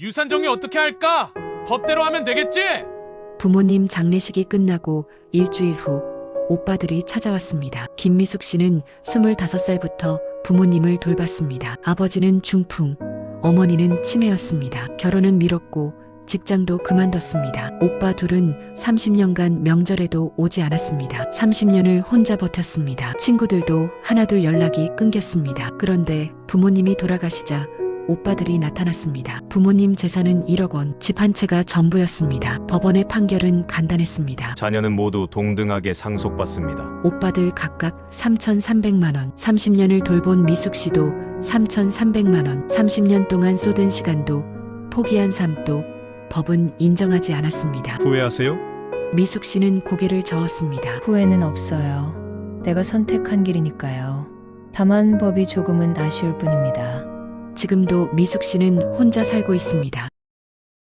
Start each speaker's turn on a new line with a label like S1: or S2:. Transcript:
S1: 유산 정리 어떻게 할까? 법대로 하면 되겠지?
S2: 부모님 장례식이 끝나고 일주일 후 오빠들이 찾아왔습니다. 김미숙 씨는 25살부터 부모님을 돌봤습니다. 아버지는 중풍, 어머니는 치매였습니다. 결혼은 미뤘고 직장도 그만뒀습니다. 오빠 둘은 30년간 명절에도 오지 않았습니다. 30년을 혼자 버텼습니다. 친구들도 하나둘 연락이 끊겼습니다. 그런데 부모님이 돌아가시자 오빠들이 나타났습니다. 부모님 재산은 1억 원, 집 한 채가 전부였습니다. 법원의 판결은 간단했습니다.
S1: 자녀는 모두 동등하게 상속받습니다.
S2: 오빠들 각각 3,300만 원, 30년을 돌본 미숙 씨도 3,300만 원, 30년 동안 쏟은 시간도 포기한 삶도 법은 인정하지 않았습니다.
S3: 후회하세요?
S2: 미숙 씨는 고개를 저었습니다.
S4: 후회는 없어요. 내가 선택한 길이니까요. 다만 법이 조금은 아쉬울 뿐입니다.
S2: 지금도 미숙 씨는 혼자 살고 있습니다.